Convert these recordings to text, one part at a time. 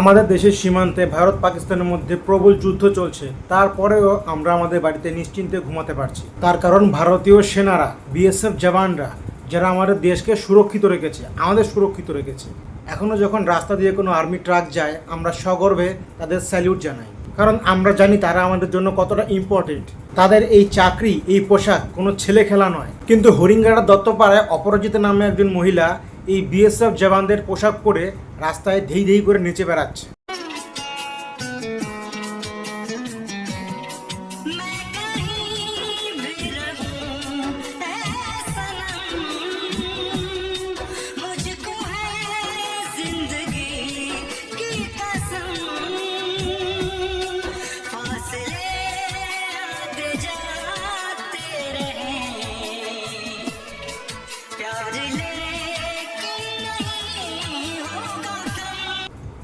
আমাদের দেশের সীমান্তে ভারত পাকিস্তানের মধ্যে প্রবল যুদ্ধ চলছে। তারপরেও আমরা আমাদের বাড়িতে নিশ্চিন্তে ঘুমাতে পারছি। তার কারণ ভারতীয় সেনারা, বিএসএফ জওয়ানরা, যারা আমাদের দেশকে সুরক্ষিত রেখেছে, আমাদের সুরক্ষিত রেখেছে। এখনও যখন রাস্তা দিয়ে কোনো আর্মি ট্রাক যায়, আমরা সগর্বে তাদের স্যালিউট জানাই। কারণ আমরা জানি তারা আমাদের জন্য কতটা ইম্পর্টেন্ট। তাদের এই চাকরি, এই পোশাক কোনো ছেলে খেলা নয়। কিন্তু হরিঙ্গাড়া দত্তপাড়ায় অপরাজিতা নামে একজন মহিলা এই বিএসএফ জওয়ানদের পোশাক পরে রাস্তায় ধেই ধেই করে নেচে বেড়াচ্ছে।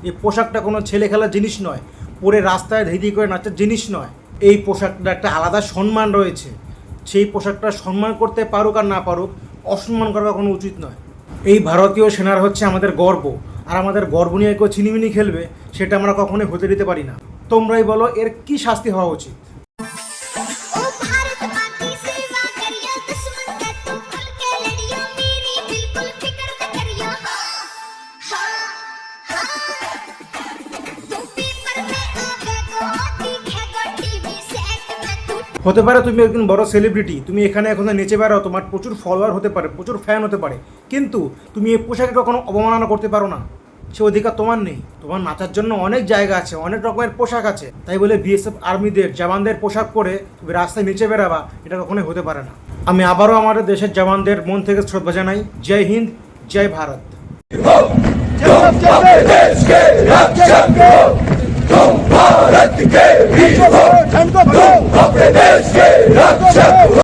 এই পোশাকটা কোনো ছেলে খেলার জিনিস নয়। পরে রাস্তায় ধীরে করে নাচার জিনিস নয়। এই পোশাকটা একটা আলাদা সম্মান রয়েছে। সেই পোশাকটা সম্মান করতে পারুক আর না পারুক, অসম্মান করা কোনো উচিত নয়। এই ভারতীয় সেনার হচ্ছে আমাদের গর্ব। আর আমাদের গর্ব নিয়ে কেউ ছিনিমিনি খেলবে, সেটা আমরা কখনোই হতে দিতে পারি না। তোমরাই বলো, এর কি শাস্তি হওয়া উচিত? হতে পারে তুমি একদিন বড় সেলিব্রিটি তুমি এখানে এখন নেচে বেড়াও, তোমার প্রচুর ফলোয়ার হতে পারে, প্রচুর ফ্যান হতে পারে, কিন্তু তুমি এই পোশাকে কখনো অবমাননা করতে পারো না। সে অধিকার তোমার নেই, তোমার নাচার জন্য অনেক জায়গা আছে, অনেক রকমের পোশাক আছে। তাই বলে বিএসএফ আর্মিদের জওয়ানদের পোশাক পরে তুমি রাস্তায় নিচে বেরাবা এটা কখনোই হতে পারে না। আমি আবারও আমাদের দেশের জওয়ানদের মন থেকে শ্রদ্ধা জানাই জয় হিন্দ, জয় ভারত। भारत के वीर हो अपने देश के रक्षक हो